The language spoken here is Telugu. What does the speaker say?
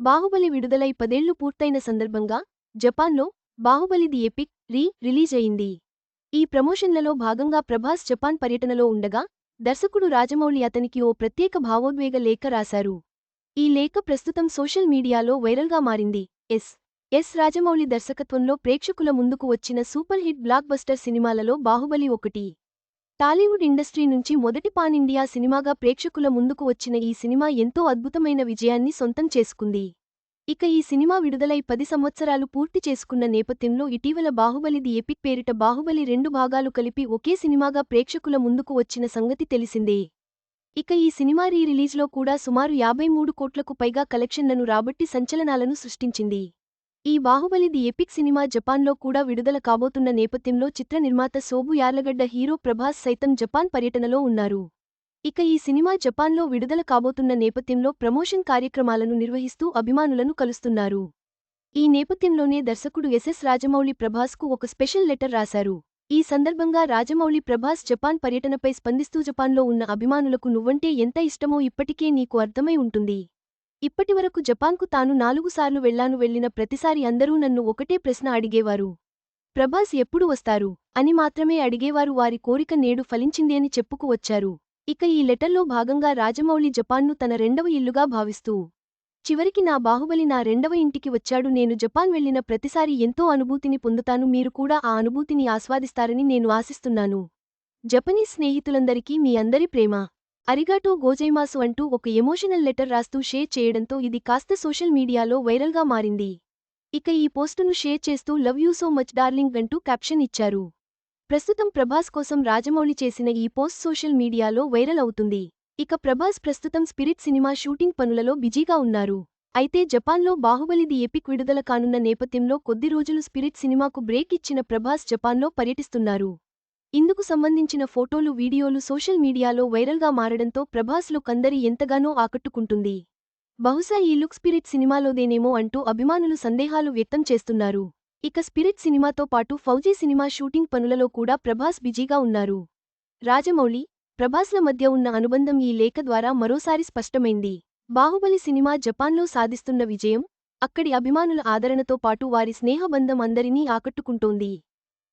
బాహుబలి విడుదలై పదేళ్ళు పూర్తయిన సందర్భంగా జపాన్లో Baahubali the epic re release అయింది. ఈ ప్రమోషన్లలో భాగంగా ప్రభాస్ జపాన్ పర్యటనలో ఉండగా దర్శకుడు రాజమౌళి అతనికి ఓ ప్రత్యేక భావోద్వేగ లేఖ రాశారు. ఈ లేఖ ప్రస్తుతం సోషల్ మీడియాలో వైరల్గా మారింది. ఎస్. ఎస్. రాజమౌళి దర్శకత్వంలో ప్రేక్షకుల ముందుకు వచ్చిన సూపర్ హిట్ బ్లాక్ బస్టర్ సినిమాలలో బాహుబలి ఒకటి. టాలీవుడ్ ఇండస్ట్రీ నుంచి మొదటి పాన్ ఇండియా సినిమాగా ప్రేక్షకుల ముందుకు వచ్చిన ఈ సినిమా ఎంతో అద్భుతమైన విజయాన్ని సొంతం చేసుకుంది. ఇక ఈ సినిమా విడుదలై పది సంవత్సరాలు పూర్తి చేసుకున్న నేపథ్యంలో ఇటీవల బాహుబలి ది ఎపిక్ పేరిట బాహుబలి రెండు భాగాలు కలిపి ఒకే సినిమాగా ప్రేక్షకుల ముందుకు వచ్చిన సంగతి తెలిసిందే. ఇక ఈ సినిమా రీ రిలీజ్లో కూడా సుమారు యాభై మూడు కోట్లకు పైగా కలెక్షన్లను రాబట్టి సంచలనాలను సృష్టించింది. ఈ బాహుబలి ది ఎపిక్ సినిమా జపాన్లో కూడా విడుదల కాబోతున్న నేపథ్యంలో చిత్ర నిర్మాత సోబు యార్లగడ్డ హీరో ప్రభాస్ సైతం జపాన్ పర్యటనలో ఉన్నారు. ఇక ఈ సినిమా జపాన్లో విడుదల కాబోతున్న నేపథ్యంలో ప్రమోషన్ కార్యక్రమాలను నిర్వహిస్తూ అభిమానులను కలుస్తున్నారు. ఈ నేపథ్యంలోనే దర్శకుడు ఎస్ఎస్ రాజమౌళి ప్రభాస్కు ఒక స్పెషల్ లెటర్ రాశారు. ఈ సందర్భంగా రాజమౌళి ప్రభాస్ జపాన్ పర్యటనపై స్పందిస్తూ జపాన్లో ఉన్న అభిమానులకు నువ్వంటే ఎంత ఇష్టమో ఇప్పటికే నీకు అర్థమై ఉంటుంది. ఇప్పటివరకు జపాన్కు తాను నాలుగు సార్లు వెళ్ళాను వెళ్ళిన ప్రతిసారి అందరూ నన్ను ఒకటే ప్రశ్న అడిగేవారు. ప్రభాస్ ఎప్పుడు వస్తారు? అని మాత్రమే అడిగేవారు వారి కోరిక నేడు ఫలించింది అని చెప్పుకువచ్చారు ఇక ఈ లెటర్లో భాగంగా రాజమౌళి జపాన్ను తన రెండవ ఇల్లుగా భావిస్తూ చివరికి నా బాహుబలి నా రెండవ ఇంటికి వచ్చాడు నేను జపాన్ వెళ్ళిన ప్రతిసారి ఎంతో అనుభూతిని పొందుతాను మీరు కూడా ఆ అనుభూతిని ఆస్వాదిస్తారని నేను ఆశిస్తున్నాను. జపనీస్ స్నేహితులందరికీ మీ అందరి ప్రేమ. అరిగాటో గోజైమాసు అంటూ ఒక ఎమోషనల్ లెటర్ రాస్తూ షేర్ చేయడంతో ఇది కాస్త సోషల్ మీడియాలో వైరల్గా మారింది. ఇక ఈ పోస్టును షేర్ చేస్తూ love you so much darling అంటూ క్యాప్షన్ ఇచ్చారు. ప్రస్తుతం ప్రభాస్ కోసం రాజమౌళి చేసిన ఈ పోస్ట్ సోషల్ మీడియాలో వైరల్ అవుతుంది. ఇక ప్రభాస్ ప్రస్తుతం స్పిరిట్ సినిమా షూటింగ్ పనులలో బిజీగా ఉన్నారు. అయితే జపాన్లో బాహుబలిది ఎపిక్ విడుదల కానున్న నేపథ్యంలో కొద్ది రోజులు స్పిరిట్ సినిమాకు బ్రేక్ ఇచ్చిన ప్రభాస్ జపాన్లో పర్యటిస్తున్నారు. ఇందుకు సంబంధించిన ఫోటోలు వీడియోలు సోషల్ మీడియాలో వైరల్గా మారడంతో ప్రభాస్ కందరి ఎంతగానో ఆకట్టుకుంటుంది. బహుశా ఈ లుక్ స్పిరిట్ సినిమాలోదేనేమో అంటూ అభిమానులు సందేహాలు వ్యక్తం చేస్తున్నారు. ఇక స్పిరిట్ సినిమాతో పాటు ఫౌజీ సినిమా షూటింగ్ పనులలో కూడా ప్రభాస్ బిజీగా ఉన్నారు. రాజమౌళి ప్రభాస్ల మధ్య ఉన్న అనుబంధం ఈ లేఖ ద్వారా మరోసారి స్పష్టమైంది. బాహుబలి సినిమా జపాన్లో సాధిస్తున్న విజయం అక్కడి అభిమానుల ఆదరణతో పాటు వారి స్నేహబంధం అందరినీ ఆకట్టుకుంటోంది.